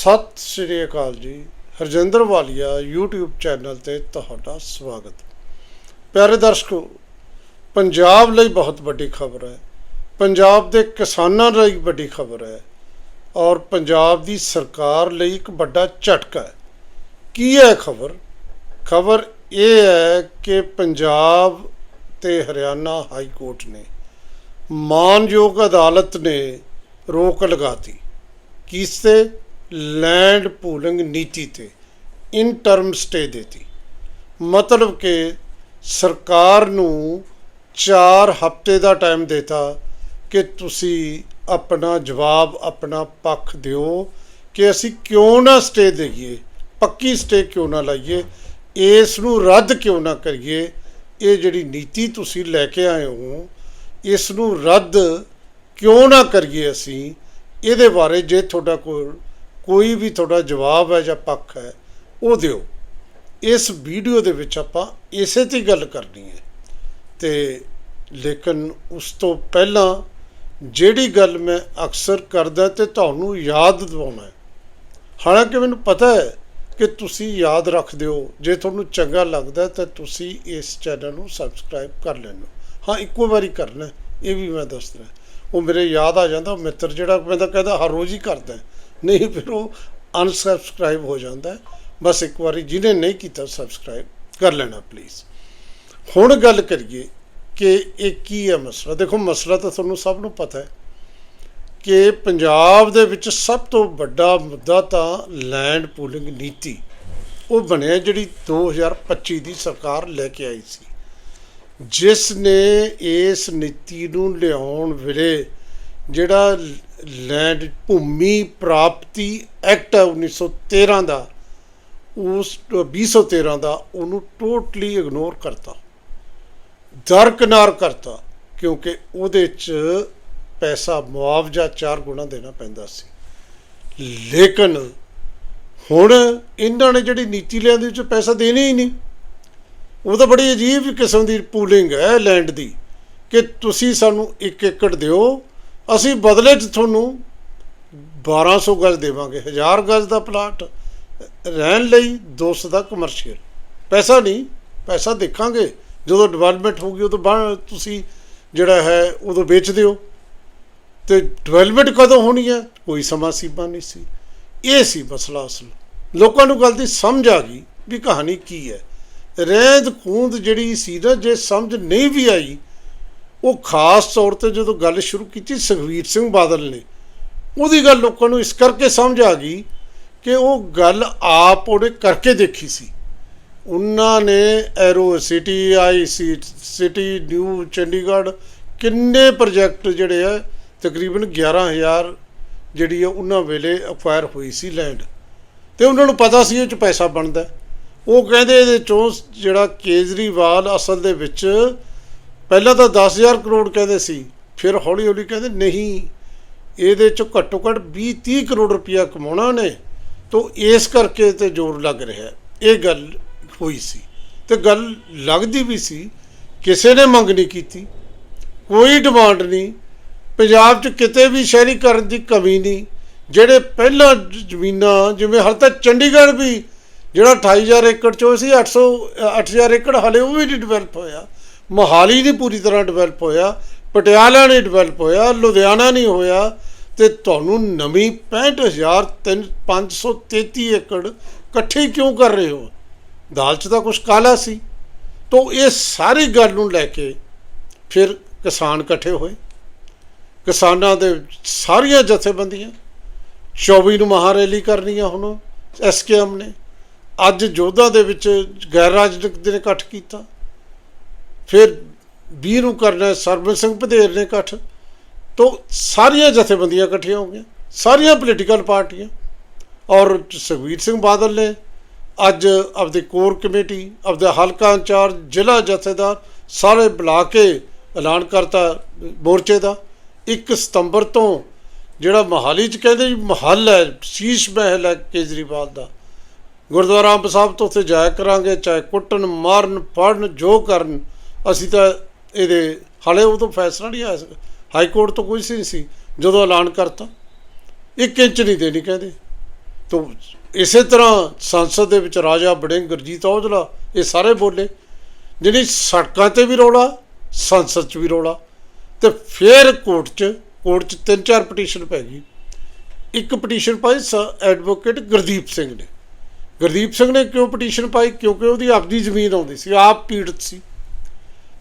ਸਤਿ ਸ਼੍ਰੀ ਅਕਾਲ ਜੀ। ਹਰਜਿੰਦਰ ਵਾਲੀਆ YouTube channel ਤੇ ਤੁਹਾਡਾ ਸਵਾਗਤ। ਪਿਆਰੇ ਦਰਸ਼ਕੋ, ਪੰਜਾਬ ਲਈ ਬਹੁਤ ਵੱਡੀ ਖਬਰ ਹੈ। ਪੰਜਾਬ ਦੇ ਕਿਸਾਨਾਂ ਲਈ ਵੱਡੀ ਖਬਰ ਹੈ ਔਰ ਪੰਜਾਬ ਦੀ ਸਰਕਾਰ ਲਈ ਇੱਕ ਵੱਡਾ ਝਟਕਾ ਹੈ। ਕੀ ਹੈ ਖਬਰ? ਖਬਰ ਇਹ ਹੈ ਕਿ ਪੰਜਾਬ ਤੇ ਹਰਿਆਣਾ ਹਾਈ ਕੋਰਟ ਨੇ ਮਾਨਯੋਗ ਅਦਾਲਤ ਨੇ ਰੋਕ ਲਗਾਤੀ ਕਿਸ ਤੇ? ਲੈਂਡ ਪੂਲਿੰਗ ਨੀਤੀ ਤੇ ਇਨ ਟਰਮ ਸਟੇ ਦੇਤੀ ਮਤਲਬ ਕਿ ਸਰਕਾਰ ਨੂੰ 4 ਹਫ਼ਤੇ ਦਾ ਟਾਈਮ ਦੇਤਾ ਕਿ ਤੁਸੀਂ ਆਪਣਾ ਜਵਾਬ ਆਪਣਾ ਪੱਖ ਦਿਓ ਕਿ ਅਸੀਂ ਕਿਉਂ ਨਾ ਸਟੇ ਦੇਈਏ ਪੱਕੀ ਸਟੇ ਕਿਉਂ ਨਾ ਲਾਈਏ ਇਸ ਨੂੰ ਰੱਦ ਕਿਉਂ ਨਾ ਕਰੀਏ ਇਹ ਜਿਹੜੀ ਨੀਤੀ ਤੁਸੀਂ ਲੈ ਕੇ ਆਏ ਹੋ ਇਸ ਨੂੰ ਰੱਦ ਕਿਉਂ ਨਾ ਕਰੀਏ ਅਸੀਂ ਇਹਦੇ ਬਾਰੇ ਜੇ ਤੁਹਾਡਾ ਕੋਈ ਕੋਈ ਵੀ ਤੁਹਾਡਾ ਜਵਾਬ ਹੈ ਜਾਂ ਪੱਖ ਹੈ, ਉਹ ਦਿਓ। ਇਸ ਵੀਡੀਓ ਦੇ ਵਿੱਚ ਆਪਾਂ ਇਸੇ ਤੇ ਗੱਲ ਕਰਨੀ ਹੈ। ਤੇ ਲੇਕਿਨ ਉਸ ਤੋਂ ਪਹਿਲਾਂ ਜਿਹੜੀ ਗੱਲ ਮੈਂ ਅਕਸਰ ਕਰਦਾ ਤੇ ਤੁਹਾਨੂੰ ਯਾਦ ਦਿਵਾਉਣਾ ਹੈ। ਹਾਲਾਂਕਿ ਮੈਨੂੰ ਪਤਾ ਹੈ ਕਿ ਤੁਸੀਂ ਯਾਦ ਰੱਖਦੇ ਹੋ। ਜੇ ਤੁਹਾਨੂੰ ਚੰਗਾ ਲੱਗਦਾ ਤਾਂ ਤੁਸੀਂ ਇਸ ਚੈਨਲ ਨੂੰ ਸਬਸਕ੍ਰਾਈਬ ਕਰ ਲੈਣਾ ਹਾਂ। ਇੱਕੋ ਵਾਰੀ ਕਰਨਾ ਇਹ ਵੀ ਮੈਂ ਦੱਸਦਾ। ਉਹ ਮੇਰੇ ਯਾਦ ਆ ਜਾਂਦਾ, ਉਹ ਮਿੱਤਰ ਜਿਹੜਾ ਮੈਂ ਤਾਂ ਕਹਿੰਦਾ ਹਰ ਰੋਜ਼ ਹੀ ਕਰਦਾ ਨਹੀਂ, ਫਿਰ ਉਹ ਅਨਸਬਸਕ੍ਰਾਈਬ ਹੋ ਜਾਂਦਾ ਬਸ ਇੱਕ ਵਾਰੀ ਜਿਹਨੇ ਨਹੀਂ ਕੀਤਾ ਸਬਸਕ੍ਰਾਈਬ ਕਰ ਲੈਣਾ ਪਲੀਜ਼ ਹੁਣ ਗੱਲ ਕਰੀਏ ਕਿ ਇਹ ਕੀ ਹੈ ਮਸਲਾ? ਦੇਖੋ, ਮਸਲਾ ਤਾਂ ਤੁਹਾਨੂੰ ਸਭ ਨੂੰ ਪਤਾ ਹੈ ਕਿ ਪੰਜਾਬ ਦੇ ਵਿੱਚ ਸਭ ਤੋਂ ਵੱਡਾ ਮੁੱਦਾ ਤਾਂ ਲੈਂਡ ਪੂਲਿੰਗ ਨੀਤੀ। ਉਹ ਬਣਿਆ ਜਿਹੜੀ 2025 ਦੀ ਸਰਕਾਰ ਲੈ ਕੇ ਆਈ ਸੀ। ਜਿਸ ਨੇ ਇਸ ਨੀਤੀ ਨੂੰ ਲਿਆਉਣ ਵੇਲੇ ਜਿਹੜਾ ਲੈਂਡ ਭੂਮੀ ਪ੍ਰਾਪਤੀ ਐਕਟ ਹੈ 1913 ਦਾ, ਉਸ 2013 ਦਾ ਉਹਨੂੰ ਟੋਟਲੀ ਇਗਨੋਰ ਕਰਤਾ। ਦਰਕਨਾਰ ਕਰਤਾ, ਕਿਉਂਕਿ ਉਹਦੇ 'ਚ ਪੈਸਾ ਮੁਆਵਜ਼ਾ ਚਾਰ ਗੁਣਾ ਦੇਣਾ ਪੈਂਦਾ ਸੀ। ਲੇਕਿਨ ਹੁਣ ਇਹਨਾਂ ਨੇ ਜਿਹੜੀ ਨੀਤੀ ਲਿਆਂਦੀ, ਉਹ 'ਚ ਪੈਸਾ ਦੇਣਾ ਹੀ ਨਹੀਂ। ਉਹ ਤਾਂ ਬੜੀ ਅਜੀਬ ਕਿਸਮ ਦੀ ਪੂਲਿੰਗ ਹੈ ਲੈਂਡ ਦੀ, ਕਿ ਤੁਸੀਂ ਸਾਨੂੰ 1 ਏਕੜ ਦਿਓ ਅਸੀਂ ਬਦਲੇ 'ਚ ਤੁਹਾਨੂੰ 1200 ਗਜ਼ ਦੇਵਾਂਗੇ 1000 ਗਜ਼ ਦਾ ਪਲਾਟ, ਰਹਿਣ ਲਈ 200 ਦਾ ਕਮਰਸ਼ੀਅਲ ਪੈਸਾ ਨਹੀਂ, ਪੈਸਾ ਦੇਖਾਂਗੇ। ਜਦੋਂ ਡਿਵੈਲਪਮੈਂਟ ਹੋਊਗੀ, ਉਦੋਂ ਬਾਅਦ ਤੁਸੀਂ ਜਿਹੜਾ ਹੈ, ਉਦੋਂ ਵੇਚ ਦਿਓ। ਤੇ ਡਿਵੈਲਪਮੈਂਟ ਕਦੋਂ ਹੋਣੀ ਹੈ? ਕੋਈ ਸਮਾਂ ਸੀਮਾ ਨਹੀਂ ਸੀ। ਇਹ ਸੀ ਮਸਲਾ ਅਸਲ। ਲੋਕਾਂ ਨੂੰ ਗੱਲ ਦੀ ਸਮਝ ਆ ਗਈ ਵੀ ਕਹਾਣੀ ਕੀ ਹੈ। ਰਹਿੰਦ ਖੂੰਦ ਜਿਹੜੀ ਸੀ ਨਾ, ਜੇ ਸਮਝ ਨਹੀਂ ਵੀ ਆਈ ਉਹ ਖਾਸ ਤੌਰ ਤੇ ਜਦੋਂ ਗੱਲ ਸ਼ੁਰੂ ਕੀਤੀ ਸੁਖਵੀਰ ਸਿੰਘ ਬਾਦਲ ਨੇ, ਉਹਦੀ ਗੱਲ ਲੋਕਾਂ ਨੂੰ ਇਸ ਕਰਕੇ ਸਮਝ ਆ ਗਈ ਕਿ ਉਹ ਗੱਲ ਆਪ ਉਹਨੇ ਕਰਕੇ ਦੇਖੀ ਸੀ। ਉਹਨਾਂ ਨੇ ਐਰੋ ਸਿਟੀ ਆਈ ਸੀ ਸਿਟੀ ਨਿਊ ਚੰਡੀਗੜ੍ਹ ਕਿੰਨੇ ਪ੍ਰੋਜੈਕਟ ਜਿਹੜੇ ਆ, ਤਕਰੀਬਨ 11000 ਜਿਹੜੀ ਆ ਉਹਨਾਂ ਵੇਲੇ ਅਕਵਾਇਰ ਹੋਈ ਸੀ ਲੈਂਡ ਤੇ ਉਹਨਾਂ ਨੂੰ ਪਤਾ ਸੀ ਇਹ ਚ ਪੈਸਾ ਬਣਦਾ। ਉਹ ਕਹਿੰਦੇ ਇਹਦੇ ਚੋਂ ਜਿਹੜਾ ਕੇਜਰੀਵਾਲ ਅਸਲ ਦੇ ਵਿੱਚ ਪਹਿਲਾਂ ਤਾਂ 10000 ਕਰੋੜ ਕਹਿੰਦੇ ਸੀ, ਫਿਰ ਹੌਲੀ ਹੌਲੀ ਕਹਿੰਦੇ ਨਹੀਂ, ਇਹਦੇ ਚੋਂ ਘੱਟੋ ਘੱਟ 20 30 ਕਰੋੜ ਰੁਪਇਆ ਕਮਾਉਣਾ ਨੇ, ਤੋਂ ਇਸ ਕਰਕੇ ਤੇ ਜ਼ੋਰ ਲੱਗ ਰਿਹਾ ਇਹ ਗੱਲ ਹੋਈ ਸੀ ਤੇ ਗੱਲ ਲੱਗਦੀ ਵੀ ਸੀ, ਕਿਸੇ ਨੇ ਮੰਗ ਨਹੀਂ ਕੀਤੀ, ਕੋਈ ਡਿਮਾਂਡ ਨਹੀਂ, ਪੰਜਾਬ 'ਚ ਕਿਤੇ ਵੀ ਸ਼ਹਿਰੀਕਰਨ ਦੀ ਕਮੀ ਨਹੀਂ, ਜਿਹੜੇ ਪਹਿਲਾਂ ਜ਼ਮੀਨਾਂ, ਜਿਵੇਂ ਹਾਲੇ ਤਾਂ ਚੰਡੀਗੜ੍ਹ ਵੀ ਜਿਹੜਾ 28000 ਏਕੜ ਚੋਂ ਸੀ 800 8000 ਏਕੜ ਹਾਲੇ ਉਹ ਵੀ ਨਹੀਂ ਡਿਵੈਲਪ ਹੋਇਆ ਮੋਹਾਲੀ ਨਹੀਂ ਪੂਰੀ ਤਰ੍ਹਾਂ ਡਿਵੈਲਪ ਹੋਇਆ, ਪਟਿਆਲਾ ਨਹੀਂ ਡਿਵੈਲਪ ਹੋਇਆ, ਲੁਧਿਆਣਾ ਨਹੀਂ ਹੋਇਆ, ਤੇ ਤੁਹਾਨੂੰ ਨਵੀਂ 65533 ਏਕੜ ਇਕੱਠੇ ਕਿਉਂ ਕਰ ਰਹੇ ਹੋ? ਦਾਲ 'ਚ ਤਾਂ ਕੁਝ ਕਾਲਾ ਸੀ। ਤੋਂ ਇਹ ਸਾਰੀ ਗੱਲ ਨੂੰ ਲੈ ਕੇ ਫਿਰ ਕਿਸਾਨ ਇਕੱਠੇ ਹੋਏ। ਕਿਸਾਨਾਂ ਦੇ ਸਾਰੀਆਂ ਜਥੇਬੰਦੀਆਂ 24 ਨੂੰ ਮਹਾਰੈਲੀ ਕਰਨੀ ਆ ਹੁਣ ਐਸਕੇਐਮ ਨੇ। ਅੱਜ ਜੋਧਾ ਦੇ ਵਿੱਚ ਗੈਰ ਰਾਜਨੀਤਿਕ ਦੇ ਨੇ ਇਕੱਠ ਕੀਤਾ। ਫਿਰ 20 ਨੂੰ ਕਰਨਾ ਹੈ, ਸਰਬਨ ਸਿੰਘ ਭਦੇਰ ਨੇ ਇਕੱਠ। ਤੋਂ ਸਾਰੀਆਂ ਜਥੇਬੰਦੀਆਂ ਇਕੱਠੀਆਂ ਹੋ ਗਈਆਂ ਸਾਰੀਆਂ ਪੋਲੀਟੀਕਲ ਪਾਰਟੀਆਂ। ਔਰ ਸੁਖਵੀਰ ਸਿੰਘ ਬਾਦਲ ਨੇ ਅੱਜ ਆਪਦੇ ਕੋਰ ਕਮੇਟੀ ਆਪਦਾ ਹਲਕਾ ਇੰਚਾਰਜ ਜ਼ਿਲ੍ਹਾ ਜਥੇਦਾਰ ਸਾਰੇ ਬੁਲਾ ਕੇ ਐਲਾਨ ਕਰਤਾ ਮੋਰਚੇ ਦਾ। 1 ਸਤੰਬਰ ਤੋਂ ਜਿਹੜਾ ਮਹਾਲੀ ਚ ਕਹਿੰਦੇ ਜੀ ਮਹੱਲ ਹੈ ਸ਼ੀਸ਼ ਮਹਿਲ ਹੈ ਕੇਜਰੀਵਾਲ ਦਾ। ਗੁਰਦੁਆਰਾ ਅੰਬ ਸਾਹਿਬ ਤੋਂ ਉੱਥੇ ਜਾਇਆ ਕਰਾਂਗੇ ਚਾਹੇ ਕੁੱਟਣ ਮਾਰਨ ਫੜਨ ਜੋ ਕਰਨ। ਅਸੀਂ ਤਾਂ ਇਹਦੇ, ਹਾਲੇ ਉਦੋਂ ਫੈਸਲਾ ਨਹੀਂ ਆਇਆ ਹਾਈ ਕੋਰਟ ਤੋਂ ਕੋਈ ਨਹੀਂ ਸੀ, ਜਦੋਂ ਐਲਾਨ ਕਰਤਾ। ਇੱਕ ਇੰਚ ਨਹੀਂ ਦੇਣੀ ਕਹਿੰਦੇ। ਤੋ ਇਸੇ ਤਰ੍ਹਾਂ ਸੰਸਦ ਦੇ ਵਿੱਚ ਰਾਜਾ ਬੜਿੰਗ ਗੁਰਜੀਤ ਔਜਲਾ, ਇਹ ਸਾਰੇ ਬੋਲੇ। ਜਿਹੜੀ ਸੜਕਾਂ ਤੇ ਵੀ ਰੌਲਾ, ਸੰਸਦ 'ਚ ਵੀ ਰੌਲਾ। ਤੇ ਫਿਰ ਕੋਰਟ 'ਚ ਕੋਰਟ 'ਚ ਤਿੰਨ ਚਾਰ ਪਟੀਸ਼ਨ ਪੈ ਗਈ। ਇੱਕ ਪਟੀਸ਼ਨ ਪਾਈ ਐਡਵੋਕੇਟ ਗੁਰਦੀਪ ਸਿੰਘ ਨੇ। ਗੁਰਦੀਪ ਸਿੰਘ ਨੇ ਕਿਉਂ ਪਟੀਸ਼ਨ ਪਾਈ? ਕਿਉਂਕਿ ਉਹਦੀ ਆਪਦੀ ਜ਼ਮੀਨ ਆਉਂਦੀ ਸੀ, ਆਪ ਪੀੜਤ ਸੀ।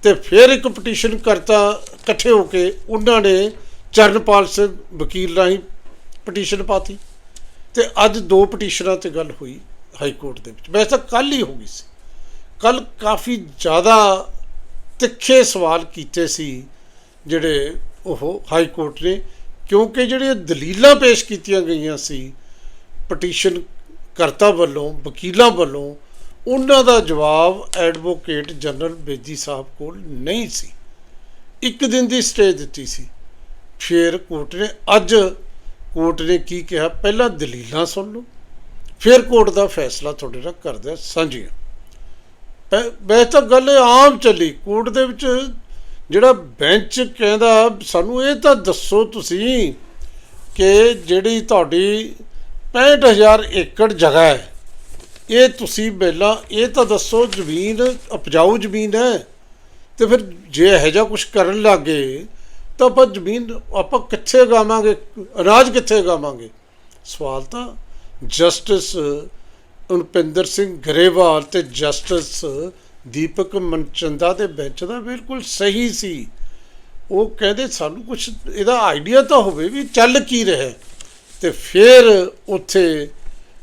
ਤੇ ਫਿਰ ਇੱਕ ਪਟੀਸ਼ਨ ਕਰਤਾ ਇਕੱਠੇ ਹੋ ਕੇ, ਉਹਨਾਂ ਨੇ ਚਰਨਪਾਲ ਸਿੰਘ ਵਕੀਲ ਰਾਹੀਂ ਪਟੀਸ਼ਨ ਪਾਤੀ ਤੇ ਅੱਜ ਦੋ ਪਟੀਸ਼ਨਾਂ ਤੇ ਗੱਲ ਹੋਈ ਹਾਈ ਕੋਰਟ ਦੇ ਵਿੱਚ। ਵੈਸੇ ਤਾਂ ਕੱਲ ਹੀ ਹੋ ਗਈ ਸੀ। ਕੱਲ ਕਾਫੀ ਜ਼ਿਆਦਾ ਤਿੱਖੇ ਸਵਾਲ ਕੀਤੇ ਸੀ ਜਿਹੜੇ ਉਹ ਹਾਈ ਕੋਰਟ ਨੇ, ਕਿਉਂਕਿ ਜਿਹੜੀਆਂ ਦਲੀਲਾਂ ਪੇਸ਼ ਕੀਤੀਆਂ ਗਈਆਂ ਸੀ ਪਟੀਸ਼ਨ ਕਰਤਾ ਵੱਲੋਂ, ਵਕੀਲਾਂ ਵੱਲੋਂ ਉਹਨਾਂ ਦਾ ਜਵਾਬ ਐਡਵੋਕੇਟ ਜਨਰਲ ਬੇਦੀ ਸਾਹਿਬ ਕੋਲ ਨਹੀਂ ਸੀ। ਇੱਕ ਦਿਨ ਦੀ ਸਟੇ ਦਿੱਤੀ ਸੀ। ਫਿਰ ਕੋਰਟ ਨੇ, ਅੱਜ ਕੋਰਟ ਨੇ ਕੀ ਕਿਹਾ? ਪਹਿਲਾਂ ਦਲੀਲਾਂ ਸੁਣ ਲਓ, ਫਿਰ ਕੋਰਟ ਦਾ ਫੈਸਲਾ ਤੁਹਾਡੇ ਨਾਲ ਕਰਦਾ ਸਾਂਝੀਆਂ। ਵੈਸੇ ਤਾਂ ਗੱਲ ਆਮ ਚੱਲੀ, ਕੋਰਟ ਦੇ ਵਿੱਚ ਜਿਹੜਾ ਬੈਂਚ ਕਹਿੰਦਾ, ਸਾਨੂੰ ਇਹ ਤਾਂ ਦੱਸੋ ਤੁਸੀਂ ਕਿ ਜਿਹੜੀ ਤੁਹਾਡੀ 65000 ਏਕੜ ਜਗ੍ਹਾ ਹੈ ਇਹ ਤੁਸੀਂ ਪਹਿਲਾਂ, ਇਹ ਤਾਂ ਦੱਸੋ ਜ਼ਮੀਨ, ਉਪਜਾਊ ਜ਼ਮੀਨ ਹੈ। ਤੇ ਫਿਰ ਜੇ ਇਹੋ ਜਿਹਾ ਕੁਝ ਕਰਨ ਲੱਗੇ, ਤਾਂ ਆਪਾਂ ਜ਼ਮੀਨ ਆਪਾਂ ਕਿੱਥੇ ਗਾਵਾਂਗੇ ਅਨਾਜ ਕਿੱਥੇ ਗਾਵਾਂਗੇ ਸਵਾਲ ਤਾਂ ਜਸਟਿਸ ਉਨਪਿੰਦਰ ਸਿੰਘ ਗਰੇਵਾਲ ਤੇ ਜਸਟਿਸ ਦੀਪਕ ਮਨਚੰਦਾ ਦੇ ਬੈਂਚ ਦਾ ਬਿਲਕੁਲ ਸਹੀ ਸੀ। ਉਹ ਕਹਿੰਦੇ ਸਾਨੂੰ ਕੁਝ ਇਹਦਾ ਆਈਡੀਆ ਤਾਂ ਹੋਵੇ ਵੀ ਚੱਲ ਕੀ ਰਿਹਾ। ਤੇ ਫਿਰ ਉੱਥੇ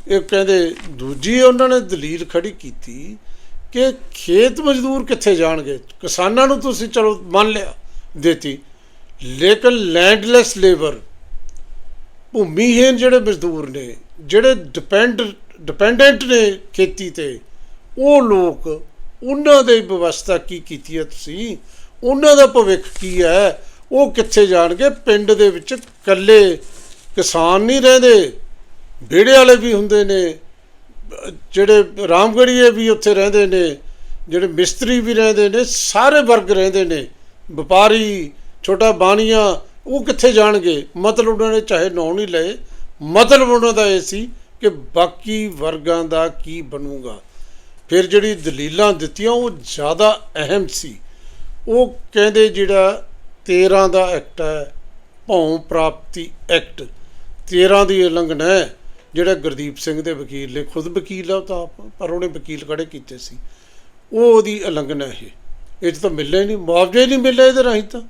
ਇਹ ਕਹਿੰਦੇ, ਦੂਜੀ ਉਹਨਾਂ ਨੇ ਦਲੀਲ ਖੜੀ ਕੀਤੀ ਕਿ ਖੇਤ ਮਜ਼ਦੂਰ ਕਿੱਥੇ ਜਾਣਗੇ? ਕਿਸਾਨਾਂ ਨੂੰ ਤੁਸੀਂ ਚਲੋ ਮੰਨ ਲਿਆ, ਦੇਤੀ। ਲੇਕਿਨ ਲੈਂਡਲੈਸ ਲੇਬਰ ਭੂਮੀਹੀਨ ਜਿਹੜੇ ਮਜ਼ਦੂਰ ਨੇ, ਜਿਹੜੇ ਡਿਪੈਂਡ ਡਿਪੈਂਡੈਂਟ ਨੇ ਖੇਤੀ ਤੇ, ਉਹ ਲੋਕ ਉਹਨਾਂ ਦੇ ਵਿਵਸਥਾ ਕੀ ਕੀਤੀ ਹੈ ਤੁਸੀਂ? ਉਹਨਾਂ ਦਾ ਭਵਿੱਖ ਕੀ ਹੈ? ਉਹ ਕਿੱਥੇ ਜਾਣਗੇ? ਪਿੰਡ ਦੇ ਵਿੱਚ ਇਕੱਲੇ ਕਿਸਾਨ ਨਹੀਂ ਰਹਿੰਦੇ। ਵਿਹੜੇ ਵਾਲੇ ਵੀ ਹੁੰਦੇ ਨੇ, ਜਿਹੜੇ ਰਾਮਗੜੀਏ ਵੀ ਉੱਥੇ ਰਹਿੰਦੇ ਨੇ, ਜਿਹੜੇ ਮਿਸਤਰੀ ਵੀ ਰਹਿੰਦੇ ਨੇ, ਸਾਰੇ ਵਰਗ ਰਹਿੰਦੇ ਨੇ। ਵਪਾਰੀ, ਛੋਟਾ ਬਾਣੀਆਂ, ਉਹ ਕਿੱਥੇ ਜਾਣਗੇ? ਮਤਲਬ ਉਹਨਾਂ ਨੇ ਚਾਹੇ ਨੌ ਨਹੀਂ ਲਏ। ਮਤਲਬ ਉਹਨਾਂ ਦਾ ਇਹ ਸੀ ਕਿ ਬਾਕੀ ਵਰਗਾਂ ਦਾ ਕੀ ਬਣੂਗਾ। ਫਿਰ ਜਿਹੜੀ ਦਲੀਲਾਂ ਦਿੱਤੀਆਂ, ਉਹ ਜ਼ਿਆਦਾ ਅਹਿਮ ਸੀ। ਉਹ ਕਹਿੰਦੇ ਜਿਹੜਾ 13 ਦਾ ਐਕਟ ਹੈ, ਭੌਂ ਪ੍ਰਾਪਤੀ ਐਕਟ 13 ਦੀ ਉਲੰਘਣਾ ਹੈ। ਜਿਹੜਾ ਗੁਰਦੀਪ ਸਿੰਘ ਦੇ ਵਕੀਲ ਨੇ ਖੁਦ ਵਕੀਲ ਆ ਉਹ ਤਾਂ ਆਪ, ਪਰ ਉਹਨੇ ਵਕੀਲ ਖੜੇ ਕੀਤੇ ਸੀ। ਉਹ ਉਹਦੀ ਉਲੰਘਣਾ ਇਹ ਇਹ ਤਾਂ ਮਿਲਿਆ ਹੀ ਨਹੀਂ ਮੁਆਵਜ਼ਾ ਹੀ ਨਹੀਂ ਮਿਲਿਆ ਇਹਦੇ ਰਾਹੀਂ ਤਾਂ।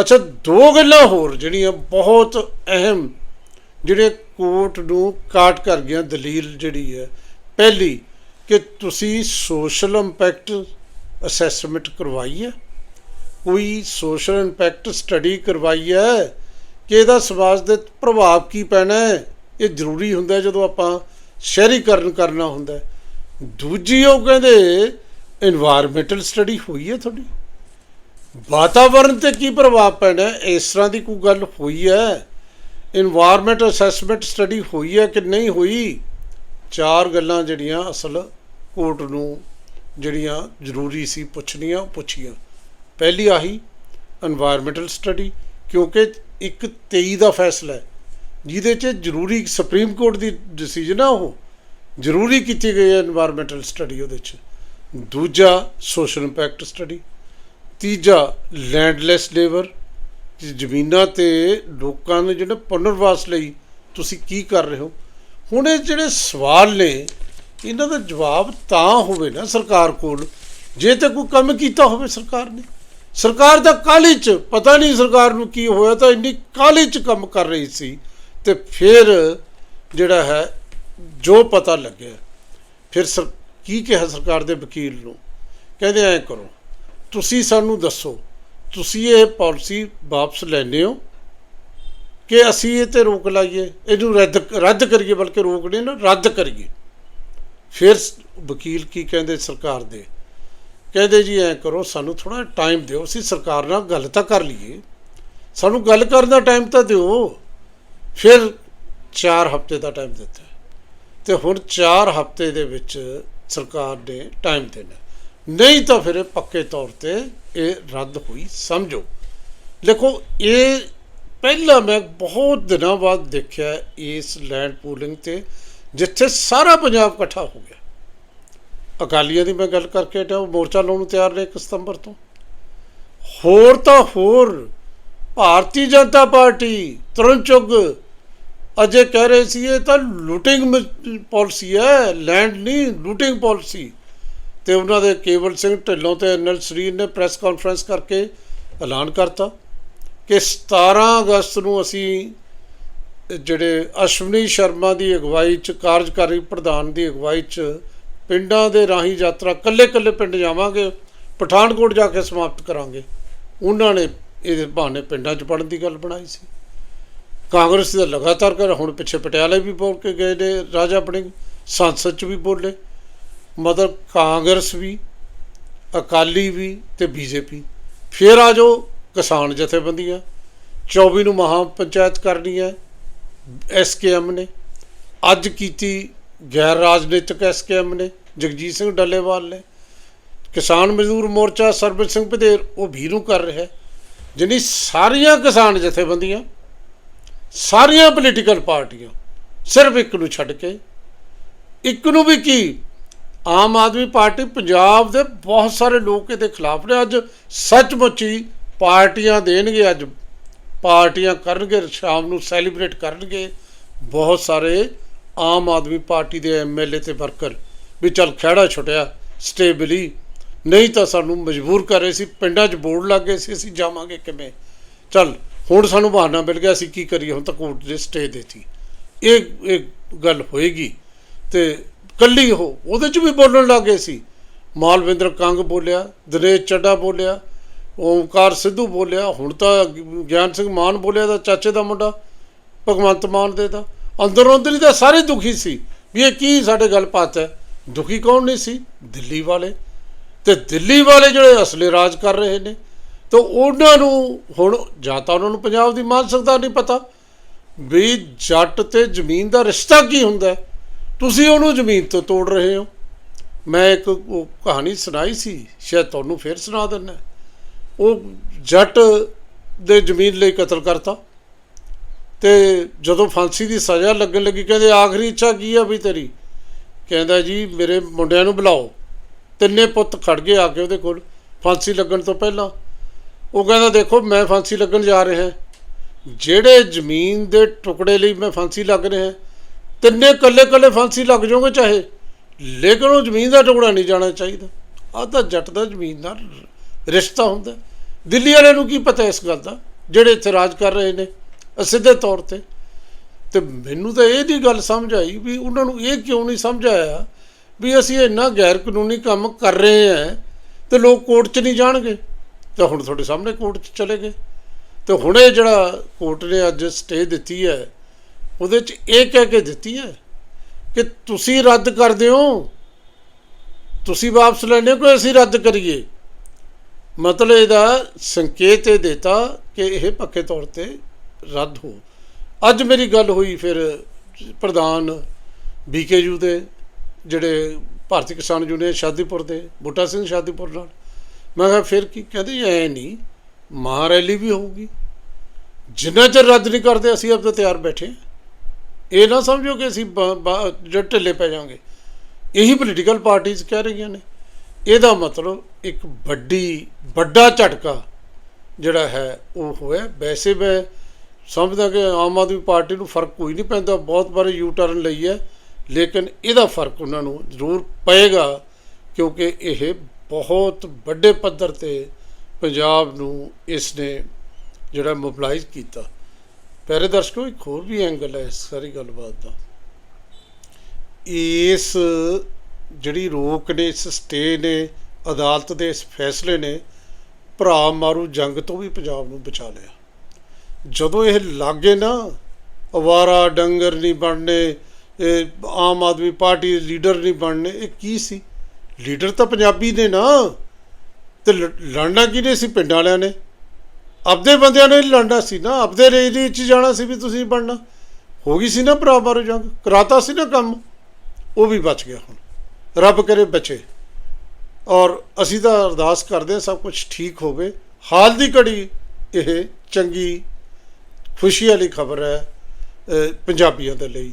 ਅੱਛਾ ਦੋ ਗੱਲਾਂ ਹੋਰ ਜਿਹੜੀਆਂ ਬਹੁਤ ਅਹਿਮ ਜਿਹੜੇ ਕੋਰਟ ਨੂੰ ਕਾਟ ਕਰ ਗਿਆ ਦਲੀਲ ਜਿਹੜੀ ਹੈ। ਪਹਿਲੀ ਕਿ ਤੁਸੀਂ ਸੋਸ਼ਲ ਇੰਪੈਕਟ ਅਸੈਸਮੈਂਟ ਕਰਵਾਈ ਹੈ। ਕੋਈ ਸੋਸ਼ਲ ਇੰਪੈਕਟ ਸਟੱਡੀ ਕਰਵਾਈ ਹੈ ਕਿ ਇਹਦਾ ਸਮਾਜ ਦੇ ਪ੍ਰਭਾਵ ਕੀ ਪੈਣਾ ਹੈ? ਇਹ ਜ਼ਰੂਰੀ ਹੁੰਦਾ ਜਦੋਂ ਆਪਾਂ ਸ਼ਹਿਰੀਕਰਨ ਕਰਨਾ ਹੁੰਦਾ ਦੂਜੀ ਉਹ ਕਹਿੰਦੇ এনवायरमेंटल ਸਟੱਡੀ ਹੋਈ ਹੈ ਤੁਹਾਡੀ। ਵਾਤਾਵਰਣ ਤੇ ਕੀ ਪ੍ਰਭਾਵ ਪੈਣਾ ਇਸ ਤਰ੍ਹਾਂ ਦੀ ਕੋਈ ਗੱਲ ਹੋਈ ਹੈ? এনवायरमेंट ਅਸੈਸਮੈਂਟ ਸਟੱਡੀ ਹੋਈ ਹੈ ਕਿ ਨਹੀਂ ਹੋਈ? ਚਾਰ ਗੱਲਾਂ ਜਿਹੜੀਆਂ ਅਸਲ ਕੋਰਟ ਨੂੰ ਜਿਹੜੀਆਂ ਜ਼ਰੂਰੀ ਸੀ ਪੁੱਛਣੀਆਂ ਪੁੱਛੀਆਂ। ਪਹਿਲੀ ਆਹੀ এনवायरमेंटल ਸਟੱਡੀ ਕਿਉਂਕਿ ਇੱਕ 23 ਦਾ ਫੈਸਲਾ ਜਿਹਦੇ 'ਚ ਜ਼ਰੂਰੀ ਸੁਪਰੀਮ ਕੋਰਟ ਦੀ ਡਿਸੀਜਨ ਆ ਉਹ, ਜ਼ਰੂਰੀ ਕੀਤੀ ਗਈ ਹੈ এনवायरमेंटल ਸਟੱਡੀ ਉਹਦੇ 'ਚ। ਦੂਜਾ ਸੋਸ਼ਲ ਇੰਪੈਕਟ ਸਟੱਡੀ ਤੀਜਾ ਲੈਂਡਲੈਸ ਲੇਬਰ ਜ਼ਮੀਨਾਂ ਤੇ ਲੋਕਾਂ ਨੂੰ ਜਿਹੜੇ ਪੁਨਰਵਾਸ ਲਈ ਤੁਸੀਂ ਕੀ ਕਰ ਰਹੇ ਹੋ? ਹੁਣ ਇਹ ਜਿਹੜੇ ਸਵਾਲ ਨੇ, ਇਹਨਾਂ ਦਾ ਜਵਾਬ ਤਾਂ ਹੋਵੇ ਨਾ ਸਰਕਾਰ ਕੋਲ, ਜੇ ਤੇ ਕੋਈ ਕੰਮ ਕੀਤਾ ਹੋਵੇ ਸਰਕਾਰ ਨੇ। ਸਰਕਾਰ ਦਾ ਕਾਲੀ ਚ, ਪਤਾ ਨਹੀਂ ਸਰਕਾਰ ਨੂੰ ਕੀ ਹੋਇਆ, ਤਾਂ ਇੰਨੀ ਕਾਲੀ ਚ ਕੰਮ ਕਰ ਰਹੀ ਸੀ। ਤੇ ਫਿਰ ਜਿਹੜਾ ਹੈ, ਜੋ ਪਤਾ ਲੱਗਿਆ, ਫਿਰ ਸਰ, ਕੀ ਕਿਹਾ ਸਰਕਾਰ ਦੇ ਵਕੀਲ ਨੂੰ? ਕਹਿੰਦੇ ਐ ਕਰੋ, ਤੁਸੀਂ ਸਾਨੂੰ ਦੱਸੋ, ਤੁਸੀਂ ਇਹ ਪਾਲਿਸੀ ਵਾਪਸ ਲੈਣੇ ਹੋ ਕਿ ਅਸੀਂ ਇਹ ਤੇ ਰੋਕ ਲਾਈਏ? ਇਹਨੂੰ ਰੱਦ ਰੱਦ ਕਰੀਏ ਬਲਕਿ ਰੋਕ ਨਹੀਂ ਨਾ, ਰੱਦ ਕਰੀਏ। ਫਿਰ ਵਕੀਲ ਕੀ ਕਹਿੰਦੇ ਸਰਕਾਰ ਦੇ? ਕਹਿੰਦੇ ਜੀ ਐ ਕਰੋ, ਸਾਨੂੰ ਥੋੜਾ ਟਾਈਮ ਦਿਓ, ਅਸੀਂ ਸਰਕਾਰ ਨਾਲ ਗੱਲ ਤਾਂ ਕਰ ਲਈਏ। ਸਾਨੂੰ ਗੱਲ ਕਰਨ ਦਾ ਟਾਈਮ ਤਾਂ ਦਿਓ। ਫਿਰ 4 ਹਫ਼ਤੇ ਦਾ ਟਾਈਮ ਦਿੱਤਾ। ਤੇ ਹੁਣ 4 ਹਫ਼ਤੇ ਦੇ ਵਿੱਚ ਸਰਕਾਰ ਨੇ ਟਾਈਮ ਦੇਣਾ। ਨਹੀਂ ਤਾਂ ਫਿਰ ਪੱਕੇ ਤੌਰ ਤੇ ਇਹ ਰੱਦ ਹੋਈ, ਸਮਝੋ। ਦੇਖੋ, ਇਹ ਪਹਿਲਾਂ ਮੈਂ ਬਹੁਤ ਦਿਨਾਂ ਬਾਅਦ ਦੇਖਿਆ ਇਸ ਲੈਂਡ ਪੂਲਿੰਗ ਤੇ, ਜਿੱਥੇ ਸਾਰਾ ਪੰਜਾਬ ਇਕੱਠਾ ਹੋ ਗਿਆ। ਅਕਾਲੀਆਂ ਦੀ ਮੈਂ ਗੱਲ ਕਰਕੇ ਹਟਿਆ, ਉਹ ਮੋਰਚਾ ਲਾਉਣ ਨੂੰ ਤਿਆਰ ਨੇ 1 ਸਤੰਬਰ ਤੋਂ। ਹੋਰ ਤਾਂ ਹੋਰ ਭਾਰਤੀ ਜਨਤਾ ਪਾਰਟੀ ਤੁਰਨ ਚੁੱਗ ਅਜੇ ਕਹਿ ਰਹੇ ਸੀ, ਇਹ ਤਾਂ ਲੂਟਿੰਗ ਪਾਲਿਸੀ ਹੈ, ਲੈਂਡ ਨਹੀਂ, ਲੂਟਿੰਗ ਪਾਲਿਸੀ। ਤੇ ਉਹਨਾਂ ਦੇ ਕੇਵਲ ਸਿੰਘ ਢਿੱਲੋਂ ਤੇ ਅਨਿਲ ਸਰੀਰ ਨੇ ਪ੍ਰੈਸ ਕਾਨਫਰੰਸ ਕਰਕੇ ਐਲਾਨ ਕਰਤਾ ਕਿ 17 ਅਗਸਤ ਨੂੰ ਅਸੀਂ ਜਿਹੜੇ ਅਸ਼ਵਨੀ ਸ਼ਰਮਾ ਦੀ ਅਗਵਾਈ ਚ, ਕਾਰਜਕਾਰੀ ਪ੍ਰਧਾਨ ਦੀ ਅਗਵਾਈ ਚ ਪਿੰਡਾਂ ਦੇ ਰਾਹੀਂ ਯਾਤਰਾ ਕੱਲੇ-ਕੱਲੇ ਪਿੰਡ ਜਾਵਾਂਗੇ, ਪਠਾਨਕੋਟ ਜਾ ਕੇ ਸਮਾਪਤ ਕਰਾਂਗੇ। ਉਹਨਾਂ ਨੇ ਇਹਦੇ ਬਹਾਨੇ ਪਿੰਡਾਂ 'ਚ ਪੜਨ ਦੀ ਗੱਲ ਬਣਾਈ ਸੀ। ਕਾਂਗਰਸ ਦਾ ਲਗਾਤਾਰ ਕਰ ਹੁਣ ਪਿੱਛੇ ਪਟਿਆਲੇ ਵੀ ਬੋਲ ਕੇ ਗਏ ਨੇ ਰਾਜਾ ਆਪਣੇ ਸੰਸਦ 'ਚ ਵੀ ਬੋਲੇ, ਮਤਲਬ ਕਾਂਗਰਸ ਵੀ, ਅਕਾਲੀ ਵੀ ਤੇ ਬੀਜੇਪੀ। ਫਿਰ ਆ ਜਾਓ ਕਿਸਾਨ ਜਥੇਬੰਦੀਆਂ 24 ਨੂੰ ਮਹਾ ਪੰਚਾਇਤ ਕਰਨੀ ਹੈ ਐਸਕੇਐਮ ਨੇ। ਅੱਜ ਕੀਤੀ ਗੈਰ ਰਾਜਨੀਤਿਕ ਐਸਕੇਐਮ ਨੇ, ਜਗਜੀਤ ਸਿੰਘ ਡੱਲੇਵਾਲ ਨੇ। ਕਿਸਾਨ ਮਜ਼ਦੂਰ ਮੋਰਚਾ ਸਰਬਜੀਤ ਸਿੰਘ ਪਧੇਰ ਉਹ ਵੀ ਨੂੰ ਕਰ ਰਿਹਾ ਜਿਨੀ ਸਾਰੀਆਂ ਕਿਸਾਨ ਜਥੇਬੰਦੀਆਂ, ਸਾਰੀਆਂ ਪੋਲੀਟੀਕਲ ਪਾਰਟੀਆਂ ਸਿਰਫ ਇੱਕ ਨੂੰ ਛੱਡ ਕੇ, ਇੱਕ ਨੂੰ ਵੀ ਕੀ? ਆਮ ਆਦਮੀ ਪਾਰਟੀ ਪੰਜਾਬ ਦੇ ਬਹੁਤ ਸਾਰੇ ਲੋਕ ਇਹਦੇ ਖਿਲਾਫ ਨੇ। ਅੱਜ ਸੱਚਮੁੱਚ ਹੀ ਪਾਰਟੀਆਂ ਦੇਣਗੇ, ਅੱਜ ਪਾਰਟੀਆਂ ਕਰਨਗੇ, ਸ਼ਾਮ ਨੂੰ ਸੈਲੀਬ੍ਰੇਟ ਕਰਨਗੇ। ਬਹੁਤ ਸਾਰੇ ਆਮ ਆਦਮੀ ਪਾਰਟੀ ਦੇ ਐਮਐਲਏ ਤੇ ਵਰਕਰ ਵੀ ਚੱਲ ਖਹਿੜਾ ਛੁੱਟਿਆ ਸਟੇਬਲੀ ਨਹੀਂ ਤਾਂ ਸਾਨੂੰ ਮਜਬੂਰ ਕਰ ਰਹੇ ਸੀ, ਪਿੰਡਾਂ 'ਚ ਬੋਰਡ ਲੱਗ ਗਏ ਸੀ, ਅਸੀਂ ਜਾਵਾਂਗੇ ਕਿਵੇਂ? ਚੱਲ, ਹੁਣ ਸਾਨੂੰ ਬਹਾਨਾ ਮਿਲ ਗਿਆ, ਅਸੀਂ ਕੀ ਕਰੀਏ? ਹੁਣ ਤਾਂ ਕੋਰਟ ਦੇ ਸਟੇ ਦੇਤੀ ਇਹ ਇਹ ਗੱਲ ਹੋਏਗੀ ਤੇ ਕੱਲੀ ਉਹ, ਉਹਦੇ 'ਚ ਵੀ ਬੋਲਣ ਲੱਗ ਗਏ ਸੀ। ਮਾਲਵਿੰਦਰ ਕੰਗ ਬੋਲਿਆ, ਦਿਨੇਸ਼ ਚੱਡਾ ਬੋਲਿਆ, ਓਮਕਾਰ ਸਿੱਧੂ ਬੋਲਿਆ, ਹੁਣ ਤਾਂ ਗਿਆਨ ਸਿੰਘ ਮਾਨ ਬੋਲਿਆ ਦਾ, ਚਾਚੇ ਦਾ ਮੁੰਡਾ, ਭਗਵੰਤ ਮਾਨ ਦੇ ਦਾ। ਅੰਦਰੋਂ ਅੰਦਰ ਹੀ ਤਾਂ ਸਾਰੇ ਦੁਖੀ ਸੀ ਵੀ ਇਹ ਕੀ ਸਾਡੇ ਗੱਲ ਪਾਤ ਹੈ? ਦੁਖੀ ਕੌਣ ਨਹੀਂ ਸੀ? ਦਿੱਲੀ ਵਾਲੇ। ਤੇ ਦਿੱਲੀ ਵਾਲੇ ਜਿਹੜੇ ਅਸਲੇ ਰਾਜ ਕਰ ਰਹੇ ਨੇ, ਤਾਂ ਉਹਨਾਂ ਨੂੰ ਹੁਣ ਜਾਂ ਤਾਂ ਉਹਨਾਂ ਨੂੰ ਪੰਜਾਬ ਦੀ ਮਾਨਸਿਕਤਾ ਨਹੀਂ ਪਤਾ ਵੀ ਜੱਟ ਤੇ ਜ਼ਮੀਨ ਦਾ ਰਿਸ਼ਤਾ ਕੀ ਹੁੰਦਾ ਤੁਸੀਂ ਉਹਨੂੰ ਜ਼ਮੀਨ ਤੋਂ ਤੋੜ ਰਹੇ ਹੋ। ਮੈਂ ਇੱਕ ਉਹ ਕਹਾਣੀ ਸੁਣਾਈ ਸੀ, ਸ਼ਾਇਦ ਤੁਹਾਨੂੰ ਫੇਰ ਸੁਣਾ ਦਿੰਦਾ ਉਹ ਜੱਟ ਦੇ ਜ਼ਮੀਨ ਲਈ ਕਤਲ ਕਰਤਾ। ਤੇ ਜਦੋਂ ਫਾਂਸੀ ਦੀ ਸਜ਼ਾ ਲੱਗਣ ਲੱਗੀ, ਕਹਿੰਦੇ ਆਖਰੀ ਇੱਛਾ ਕੀ ਆ ਵੀ ਤੇਰੀ? ਕਹਿੰਦਾ ਜੀ, ਮੇਰੇ ਮੁੰਡਿਆਂ ਨੂੰ ਬੁਲਾਓ। ਤਿੰਨੇ ਪੁੱਤ ਖੜ ਗਏ ਆ ਕੇ ਉਹਦੇ ਕੋਲ, ਫਾਂਸੀ ਲੱਗਣ ਤੋਂ ਪਹਿਲਾਂ। ਉਹ ਕਹਿੰਦਾ, ਦੇਖੋ, ਮੈਂ ਫਾਂਸੀ ਲੱਗਣ ਜਾ ਰਿਹਾ ਜਿਹੜੇ ਜ਼ਮੀਨ ਦੇ ਟੁਕੜੇ ਲਈ ਮੈਂ ਫਾਂਸੀ ਲੱਗ ਰਿਹਾ ਤਿੰਨੇ ਕੱਲੇ ਕੱਲੇ ਫਾਂਸੀ ਲੱਗ ਜਾਓਗੇ ਚਾਹੇ। ਲੇਕਿਨ ਉਹ ਜ਼ਮੀਨ ਦਾ ਟੁਕੜਾ ਨਹੀਂ ਜਾਣਾ ਚਾਹੀਦਾ। ਆਹ ਤਾਂ ਜੱਟ ਦਾ ਜ਼ਮੀਨ ਨਾਲ ਰਿਸ਼ਤਾ ਹੁੰਦਾ। ਦਿੱਲੀ ਵਾਲਿਆਂ ਨੂੰ ਕੀ ਪਤਾ ਇਸ ਗੱਲ ਦਾ? ਜਿਹੜੇ ਇੱਥੇ ਰਾਜ ਕਰ ਰਹੇ ਨੇ ਸਿੱਧੇ ਤੌਰ ਤੇ। ਤੇ ਮੈਨੂੰ ਤਾਂ ਇਹ ਦੀ ਗੱਲ ਸਮਝ ਆਈ ਵੀ ਉਹਨਾਂ ਨੂੰ ਇਹ ਕਿਉਂ ਨਹੀਂ ਸਮਝ ਆਇਆ ਵੀ ਅਸੀਂ ਇੰਨਾ ਗੈਰ ਕਾਨੂੰਨੀ ਕੰਮ ਕਰ ਰਹੇ ਹਾਂ ਤੇ ਲੋਕ ਕੋਰਟ 'ਚ ਨਹੀਂ ਜਾਣਗੇ। ਤਾਂ ਹੁਣ ਤੁਹਾਡੇ ਸਾਹਮਣੇ ਕੋਰਟ 'ਚ ਚਲੇ ਗਏ। ਤੇ ਹੁਣ ਇਹ ਜਿਹੜਾ ਕੋਰਟ ਨੇ ਅੱਜ ਸਟੇ ਦਿੱਤੀ ਹੈ, ਉਹਦੇ 'ਚ ਇਹ ਕਹਿ ਕੇ ਦਿੱਤੀ ਹੈ ਕਿ ਤੁਸੀਂ ਰੱਦ ਕਰ ਦਿਓ। ਤੁਸੀਂ ਵਾਪਸ ਲੈਣੇ ਕੋਈ ਅਸੀਂ ਰੱਦ ਕਰੀਏ? ਮਤਲਬ ਇਹਦਾ ਸੰਕੇਤ ਇਹ ਦਿੱਤਾ ਕਿ ਇਹ ਪੱਕੇ ਤੌਰ ਤੇ ਰੱਦ ਹੋ। ਅੱਜ ਮੇਰੀ ਗੱਲ ਹੋਈ ਫਿਰ ਪ੍ਰਧਾਨ ਬੀਕੇਯੂ ਦੇ ਜਿਹੜੇ ਭਾਰਤੀ ਕਿਸਾਨ ਯੂਨੀਅਨ ਸ਼ਾਦੀਪੁਰ ਦੇ, ਬੂਟਾ ਸਿੰਘ ਸ਼ਾਦੀਪੁਰ ਨਾਲ। ਮੈਂ ਕਿਹਾ, ਫਿਰ ਕੀ ਕਹਿੰਦੇ ਐ ਨਹੀਂ, ਮਾਂ ਰੈਲੀ ਵੀ ਹੋਊਗੀ। ਜਿੰਨਾ ਚਿਰ ਰੱਦ ਨਹੀਂ ਕਰਦੇ, ਅਸੀਂ ਅਬ ਤਾਂ ਤਿਆਰ ਬੈਠੇ ਹਾਂ। ਇਹ ਨਾ ਸਮਝੋ ਕਿ ਅਸੀਂ ਜੱਟ ਢਿੱਲੇ ਪੈ ਜਾਵਾਂਗੇ। ਇਹੀ ਪੋਲੀਟੀਕਲ ਪਾਰਟੀਆਂ ਕਹਿ ਰਹੀਆਂ ਨੇ। ਇਹਦਾ ਮਤਲਬ ਇੱਕ ਵੱਡੀ, ਵੱਡਾ ਝਟਕਾ ਜਿਹੜਾ ਹੈ, ਉਹ ਹੋਇਆ। ਵੈਸੇ ਮੈਂ ਸਮਝਦਾ ਕਿ ਆਮ ਆਦਮੀ ਪਾਰਟੀ ਨੂੰ ਫ਼ਰਕ ਕੋਈ ਨਹੀਂ ਪੈਂਦਾ। ਬਹੁਤ ਵਾਰੀ ਯੂ ਟਰਨ ਲਈ ਹੈ। ਲੇਕਿਨ ਇਹਦਾ ਫ਼ਰਕ ਉਹਨਾਂ ਨੂੰ ਜ਼ਰੂਰ ਪਏਗਾ ਕਿਉਂਕਿ ਇਹ ਬਹੁਤ ਵੱਡੇ ਪੱਧਰ ਤੇ ਪੰਜਾਬ ਨੂੰ ਇਸ ਨੇ ਜਿਹੜਾ ਮੋਬਿਲਾਈਜ਼ ਕੀਤਾ। ਪਿਆਰੇ ਦਰਸ਼ਕੋ, ਇੱਕ ਹੋਰ ਵੀ ਐਂਗਲ ਹੈ ਇਸ ਸਾਰੀ ਗੱਲਬਾਤ ਦਾ। ਇਸ ਜਿਹੜੀ ਰੋਕ ਨੇ, ਇਸ ਸਟੇ ਨੇ, ਅਦਾਲਤ ਦੇ ਇਸ ਫੈਸਲੇ ਨੇ, ਭਰਾ ਮਾਰੂ ਜੰਗ ਤੋਂ ਵੀ ਪੰਜਾਬ ਨੂੰ ਬਚਾ ਲਿਆ। ਜਦੋਂ ਇਹ ਲਾਗੇ ਨਾ, ਅਵਾਰਾ ਡੰਗਰ ਨਹੀਂ ਬਣਨੇ ਆਮ ਆਦਮੀ ਪਾਰਟੀ ਦੇ ਲੀਡਰ ਨਹੀਂ ਬਣਨੇ, ਇਹ ਕੀ ਸੀ? ਲੀਡਰ ਤਾਂ ਪੰਜਾਬੀ ਨੇ ਨਾ। ਤੇ ਲ- ਲੜਨਾ ਕਿਹਨੇ ਸੀ ਪਿੰਡ ਵਾਲਿਆਂ ਨੇ? ਆਪਦੇ ਬੰਦਿਆਂ ਨੇ ਲੜਨਾ ਸੀ ਨਾ। ਆਪਦੇ ਰੇਲੀ 'ਚ ਜਾਣਾ ਸੀ ਵੀ ਤੁਸੀਂ ਬਣਨਾ। ਹੋ ਗਈ ਸੀ ਨਾ ਭਰਾ ਮਾਰੂ ਜੰਗ। ਕਰਾਤਾ ਸੀ ਨਾ ਕੰਮ। ਉਹ ਵੀ ਬਚ ਗਿਆ ਹੁਣ। ਰੱਬ ਕਰੇ ਬਚੇ। ਔਰ ਅਸੀਂ ਤਾਂ ਅਰਦਾਸ ਕਰਦੇ ਹਾਂ ਸਭ ਕੁਝ ਠੀਕ ਹੋਵੇ। ਹਾਲ ਦੀ ਘੜੀ ਇਹ ਚੰਗੀ ਖੁਸ਼ੀ ਵਾਲੀ ਖਬਰ ਹੈ ਪੰਜਾਬੀਆਂ ਦੇ ਲਈ।